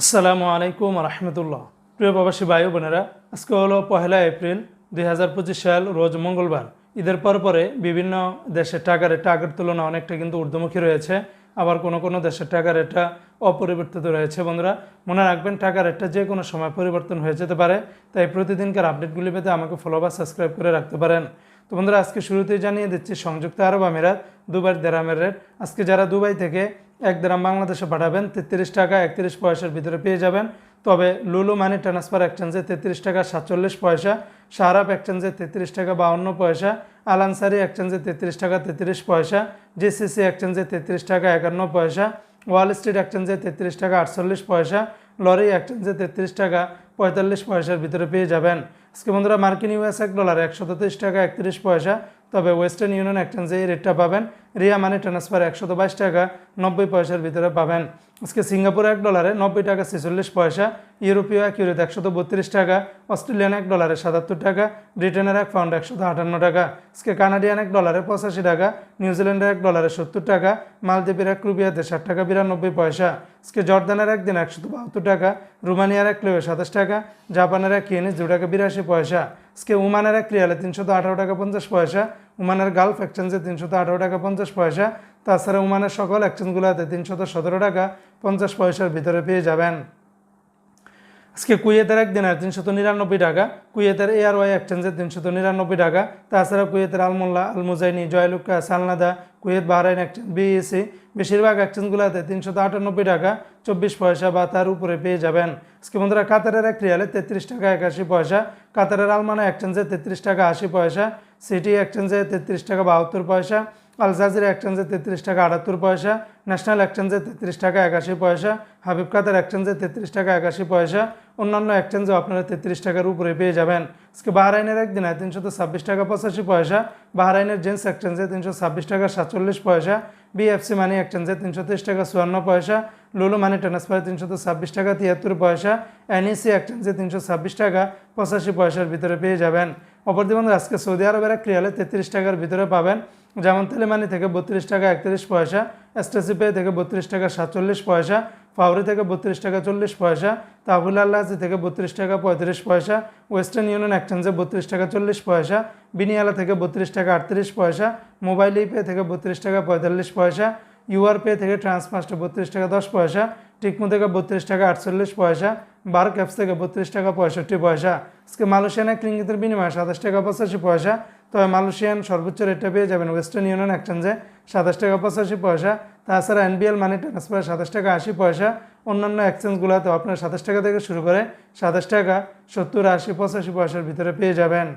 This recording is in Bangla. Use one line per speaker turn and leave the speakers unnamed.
আসসালামু আলাইকুম রহমতুল্লাহ। প্রিয় প্রবাসী ভাই বোনেরা, আজকে হলো পহেলা এপ্রিল দুই হাজার পঁচিশ সাল, রোজ মঙ্গলবার। ঈদের পর পরে বিভিন্ন দেশের টাকা রেটটা আগের তুলনায় অনেকটা কিন্তু ঊর্ধ্বমুখী রয়েছে, আবার কোনো কোনো দেশের টাকা রেটটা অপরিবর্তিত রয়েছে। বন্ধুরা, মনে রাখবেন টাকা রেটটা যে কোনো সময় পরিবর্তন হয়ে যেতে পারে, তাই প্রতিদিনকার আপডেটগুলি পেতে আমাকে ফলো বা সাবস্ক্রাইব করে রাখতে পারেন। তো বন্ধুরা, আজকে শুরুতেই জানিয়ে দিচ্ছি, সংযুক্ত আরব আমিরাত, দুবাই দেরামের রেট। আজকে যারা দুবাই থেকে এক দেরাম বাংলাদেশে পাঠাবেন, তেত্রিশ টাকা একত্রিশ পয়সার ভিতরে পেয়ে যাবেন। তবে লুলু মানি ট্রান্সফার এক্সচেঞ্জে তেত্রিশ টাকা সাতচল্লিশ পয়সা সারাপ এক্সচেঞ্জে তেত্রিশ টাকা বাউন্ন পয়সা আলানসারি এক্সচেঞ্জে তেত্রিশ টাকা তেত্রিশ পয়সা জিসিসি এক্সচেঞ্জে তেত্রিশ টাকা একান্ন পয়সা ওয়াল স্ট্রিট এক্সচেঞ্জে তেত্রিশ টাকা আটচল্লিশ পয়সা লরি এক্সচেঞ্জে তেত্রিশ টাকা পঁয়তাল্লিশ পয়সার ভিতরে পেয়ে যাবেন। আজকে বন্ধুরা, মার্কিন ইউএস এক ডলার একশো তেত্রিশ টাকা একত্রিশ পয়সা, তবে ওয়েস্টার্ন ইউনিয়ন এক্সচেঞ্জে এই রেটটা পাবেন। রিয়া মানি ট্রান্সফার একশত বাইশ টাকা নব্বই পয়সার ভিতরে পাবেন। আজকে সিঙ্গাপুর এক ডলারে নব্বই টাকা ছেচল্লিশ পয়সা, ইউরোপীয় এক ইউরোতে একশত বত্রিশ টাকা, অস্ট্রেলিয়ান এক ডলারে সাতাত্তর টাকা, ব্রিটেনের এক পাউন্ড একশত আটান্ন টাকা। আজকে কানাডিয়ান এক ডলারে পঁচাশি টাকা, নিউজিল্যান্ডের এক ডলারে সত্তর টাকা, মালদ্বীপের এক রুপিয়াতে ষাট টাকা বিরানব্বই পয়সা। আজকে জর্দানের একদিন একশত বাহাত্তর টাকা, রোমানিয়ার এক ক্লেবে সাতাশ টাকা, জাপানের এক কিনে দু টাকা বিরাশি পয়সা। আজকে উমানের এক রিয়ালে তিনশত আঠারো টাকা পঞ্চাশ পয়সা উমানের গালফ এক্সচেঞ্জে তিনশত আঠারো টাকা পঞ্চাশ পয়সা, তাছাড়া উমানের সকল এক্সচেঞ্জগুলোতে তিনশত সতেরো টাকা পঞ্চাশ পয়সার ভিতরে পেয়ে যাবেন। আজকে কুয়েতের একদিন আর তিনশত নিরানব্বই টাকা, কুয়েতের এয়ার ওয়াই এক্সচেঞ্জে তিনশত নিরানব্বই টাকা, তাছাড়া কুয়েতের Al Mulla, Al Muzaini, Joyalukkas, সালনাদা, Kuwait Bahrain exchange BAC বেশিরভাগ এক্সচেঞ্জগুলোতে তিনশত আটানব্বই টাকা, চব্বিশ পয়সা বা তার উপরে পেয়ে যাবেন। আজকে বন্ধুরা, কাতারের এক রিয়ালে তেত্রিশ টাকা একাশি পয়সা, কাতারের আলমানা এক্সচেঞ্জে তেত্রিশ টাকা আশি পয়সা, সিটি এক্সচেঞ্জে তেত্রিশ টাকা বাহাত্তর পয়সা আল জাজিরা এক্সচেঞ্জে তেত্রিশ টাকা আটাত্তর পয়সা, ন্যাশনাল এক্সচেঞ্জে তেত্রিশ টাকা একাশি পয়সা, হাবিব কাতার এক্সচেঞ্জে তেত্রিশ টাকা একাশি পয়সা, অন্যান্য এক্সচেঞ্জেও আপনারা তেত্রিশ টাকার উপরে পেয়ে যাবেন। আজকে বাহরাইনের একদিনে তিনশত ছাব্বিশ টাকা পঁচাশি পয়সা, বাহরাইনের জেন্টস এক্সচেঞ্জে তিনশো ছাব্বিশ টাকা সাতচল্লিশ পয়সা, বিএফসি মানি এক্সচেঞ্জে তিনশো তেইশ টাকা চুয়ান্ন পয়সা, লুলু মানি ট্রান্সফারে তিনশত ছাব্বিশ টাকা তিয়াত্তর পয়সা, এনইসি এক্সচেঞ্জে তিনশো ছাব্বিশ টাকা পঁচাশি পয়সার ভিতরে পেয়ে যাবেন। অপরদি বন্ধু আজকে সৌদি আরবের এক ক্রিয়ালে তেত্রিশ টাকার ভিতরে পাবেন। যেমন তেলেমানি থেকে বত্রিশ টাকা একত্রিশ পয়সা এসটিসি পে থেকে বত্রিশ টাকা সাতচল্লিশ পয়সা ফাউরি থেকে বত্রিশ টাকা চল্লিশ পয়সা তাহুল আল্লাহাজি থেকে বত্রিশ টাকা পঁয়ত্রিশ পয়সা ওয়েস্টার্ন ইউনিয়ন এক্সচেঞ্জে বত্রিশ টাকা চল্লিশ পয়সা বিনিয়ালা থেকে বত্রিশ টাকা আটত্রিশ পয়সা মোবাইল পে থেকে বত্রিশ টাকা পঁয়তাল্লিশ পয়সা ইউআর পে থেকে ট্রান্সফার্স্টে বত্রিশ টাকা দশ পয়সা টিকমো থেকে বত্রিশ টাকা আটচল্লিশ পয়সা বার ক্যাপস থেকে বত্রিশ টাকা পঁয়ষট্টি পয়সা আজকে মালয়েশিয়ান এক রিঙ্গিতের বিনিময়ে সাতাশ টাকা পঁচাশি পয়সা তবে মালয়েশিয়ান সর্বোচ্চ রেটটা পেয়ে যাবেন ওয়েস্টার্ন ইউনিয়ন এক্সচেঞ্জে সাতাশ টাকা পঁচাশি পয়সা। তাছাড়া এনবিএল মানি ট্রান্সফার সাতাশ টাকা আশি পয়সা। অন্যান্য এক্সচেঞ্জগুলোতে আপনার সাতাশ টাকা থেকে শুরু করে সাতাশ টাকা সত্তর আশি পঁচাশি পয়সার ভিতরে পেয়ে যাবেন।